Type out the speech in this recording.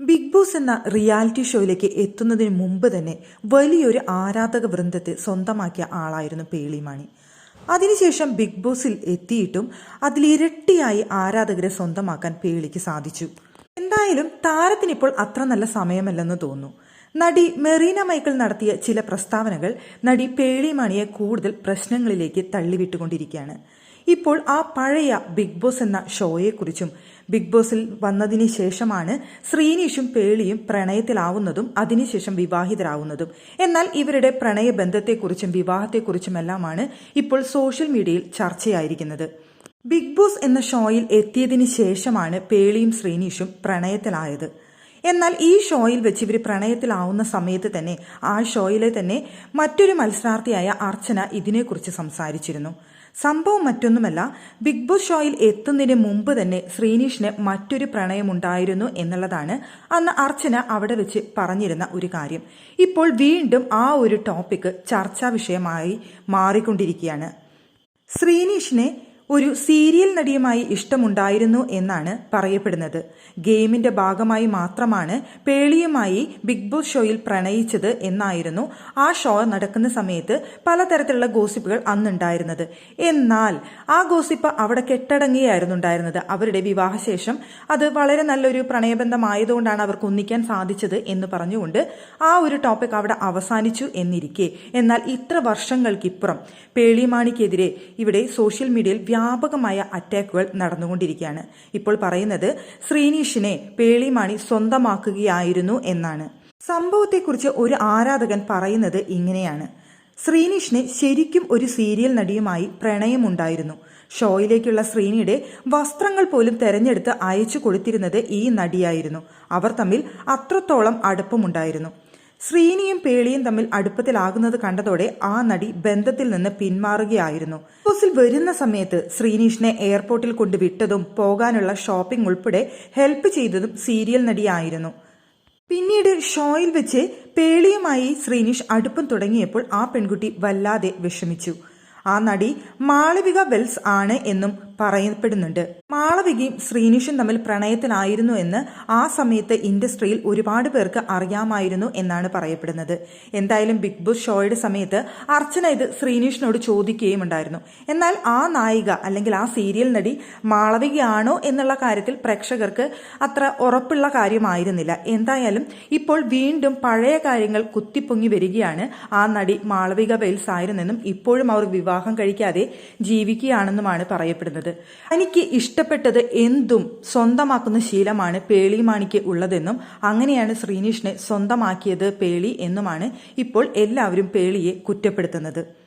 Big Boss എന്ന reality ഷോയിലേക്ക് എത്തുന്നതിന് മുമ്പ് തന്നെ വലിയൊരു ആരാധക വൃന്ദത്തെ സ്വന്തമാക്കിയ ആളായിരുന്നു പേളിമാണി. അതിനുശേഷം ബിഗ് ബോസിൽ എത്തിയിട്ടും അതിലിരട്ടിയായി ആരാധകരെ സ്വന്തമാക്കാൻ പേളിക്ക് സാധിച്ചു. എന്തായാലും താരത്തിനിപ്പോൾ അത്ര നല്ല സമയമല്ലെന്ന് തോന്നുന്നു. നടി മെറീന മൈക്കിൾ നടത്തിയ ചില പ്രസ്താവനകൾ നടി പേളിമാണിയെ കൂടുതൽ പ്രശ്നങ്ങളിലേക്ക് തള്ളിവിട്ടുകൊണ്ടിരിക്കുകയാണ്. ഇപ്പോൾ ആ പഴയ ബിഗ് ബോസ് എന്ന ഷോയെക്കുറിച്ചും ബിഗ് ബോസിൽ വന്നതിന് ശേഷമാണ് ശ്രീനീഷും പേളിയും പ്രണയത്തിലാവുന്നതും അതിനുശേഷം വിവാഹിതരാവുന്നതും. എന്നാൽ ഇവരുടെ പ്രണയബന്ധത്തെക്കുറിച്ചും വിവാഹത്തെക്കുറിച്ചുമെല്ലാമാണ് ഇപ്പോൾ സോഷ്യൽ മീഡിയയിൽ ചർച്ചയായിരിക്കുന്നത്. ബിഗ് ബോസ് എന്ന ഷോയിൽ എത്തിയതിന് ശേഷമാണ് പേളിയും ശ്രീനീഷും പ്രണയത്തിലായത്. എന്നാൽ ഈ ഷോയിൽ വെച്ച് ഇവർ പ്രണയത്തിലാവുന്ന സമയത്ത് തന്നെ ആ ഷോയിലെ തന്നെ മറ്റൊരു മത്സരാർത്ഥിയായ അർച്ചന ഇതിനെക്കുറിച്ച് സംസാരിച്ചിരുന്നു. സംഭവം മറ്റൊന്നുമല്ല ബിഗ് ബോസ് ഷോയിൽ എത്തുന്നതിന് മുമ്പ് തന്നെ ശ്രീനീഷിന് മറ്റൊരു പ്രണയമുണ്ടായിരുന്നു എന്നുള്ളതാണ് അന്ന് അർച്ചന അവിടെ വെച്ച് പറഞ്ഞിരുന്ന ഒരു കാര്യം. ഇപ്പോൾ വീണ്ടും ആ ഒരു ടോപ്പിക്ക് ചർച്ചാ വിഷയമായി മാറിക്കൊണ്ടിരിക്കുകയാണ്. ശ്രീനീഷിനെ ഒരു സീരിയൽ നടിയുമായി ഇഷ്ടമുണ്ടായിരുന്നു എന്നാണ് പറയപ്പെടുന്നത്. ഗെയിമിന്റെ ഭാഗമായി മാത്രമാണ് പേളിയുമായി ബിഗ് ബോസ് ഷോയിൽ പ്രണയിച്ചത് എന്നായിരുന്നു ആ ഷോ നടക്കുന്ന സമയത്ത് പലതരത്തിലുള്ള ഗോസിപ്പുകൾ അന്നുണ്ടായിരുന്നത്. എന്നാൽ ആ ഗോസിപ്പ് അവിടെ കെട്ടടങ്ങിയായിരുന്നു ഉണ്ടായിരുന്നത് അവരുടെ വിവാഹശേഷം അത് വളരെ നല്ലൊരു പ്രണയബന്ധമായതുകൊണ്ടാണ് അവർക്ക് ഒന്നിക്കാൻ സാധിച്ചത് എന്ന് പറഞ്ഞുകൊണ്ട് ആ ഒരു ടോപ്പിക് അവിടെ അവസാനിച്ചു എന്നിരിക്കെ. എന്നാൽ ഇത്ര വർഷങ്ങൾക്കിപ്പുറം പേളിമാണിക്കെതിരെ ഇവിടെ സോഷ്യൽ മീഡിയയിൽ വ്യാപകമായ അറ്റാക്കുകൾ നടന്നുകൊണ്ടിരിക്കുകയാണ്. ഇപ്പോൾ പറയുന്നത് ശ്രീനീഷിനെ പേളിമാണി സ്വന്തമാക്കുകയായിരുന്നു എന്നാണ്. സംഭവത്തെക്കുറിച്ച് ഒരു ആരാധകൻ പറയുന്നത് ഇങ്ങനെയാണ്. ശ്രീനീഷിന് ശരിക്കും ഒരു സീരിയൽ നടിയുമായി പ്രണയമുണ്ടായിരുന്നു. ഷോയിലേക്കുള്ള ശ്രീനിയുടെ വസ്ത്രങ്ങൾ പോലും തെരഞ്ഞെടുത്ത് അയച്ചു കൊടുത്തിരുന്നത് ഈ നടിയായിരുന്നു. അവർ തമ്മിൽ അത്രത്തോളം അടുപ്പമുണ്ടായിരുന്നു. ശ്രീനിയും പേളിയും തമ്മിൽ അടുപ്പത്തിലാകുന്നത് കണ്ടതോടെ ആ നടി ബന്ധത്തിൽ നിന്ന് പിന്മാറുകയായിരുന്നു. ബസ്സിൽ വരുന്ന സമയത്ത് ശ്രീനീഷിനെ എയർപോർട്ടിൽ കൊണ്ട് വിട്ടതും പോകാനുള്ള ഷോപ്പിംഗ് ഉൾപ്പെടെ ഹെൽപ്പ് ചെയ്തതും സീരിയൽ നടിയായിരുന്നു. പിന്നീട് ഷോയിൽ വെച്ച് പേളിയുമായി ശ്രീനീഷ് അടുപ്പം തുടങ്ങിയപ്പോൾ ആ പെൺകുട്ടി വല്ലാതെ വിഷമിച്ചു. ആ നടി മാളവിക വെൽസ് ആണ് എന്നും പറയപ്പെടുന്നുണ്ട്. മാളവികയും ശ്രീനിഷും തമ്മിൽ പ്രണയത്തിലായിരുന്നു എന്ന് ആ സമയത്ത് ഇൻഡസ്ട്രിയിൽ ഒരുപാട് പേർക്ക് അറിയാമായിരുന്നു എന്നാണ് പറയപ്പെടുന്നത്. എന്തായാലും ബിഗ് ബോസ് ഷോയുടെ സമയത്ത് അർച്ചന ഇത് ശ്രീനിഷിനോട് ചോദിക്കുകയും ഉണ്ടായിരുന്നു. എന്നാൽ ആ നായിക അല്ലെങ്കിൽ ആ സീരിയൽ നടി മാളവികയാണോ എന്നുള്ള കാര്യത്തിൽ പ്രേക്ഷകർക്ക് അത്ര ഉറപ്പുള്ള കാര്യമായിരുന്നില്ല. എന്തായാലും ഇപ്പോൾ വീണ്ടും പഴയ കാര്യങ്ങൾ കുത്തിപ്പൊങ്ങി വരികയാണ് ആ നടി മാളവിക വെയിൽസ് ആയിരുന്നെന്നും ഇപ്പോഴും അവർ വിവാഹം കഴിക്കാതെ ജീവിക്കുകയാണെന്നുമാണ് പറയപ്പെടുന്നത്. എനിക്ക് ഇഷ്ടപ്പെട്ടത് എന്തും സ്വന്തമാക്കുന്ന ശീലമാണ് പേളി മാണിക്ക് ഉള്ളതെന്നും അങ്ങനെയാണ് ശ്രീനിഷിനെ സ്വന്തമാക്കിയത് പേളി എന്നുമാണ് ഇപ്പോൾ എല്ലാവരും പേളിയെ കുറ്റപ്പെടുത്തുന്നത്.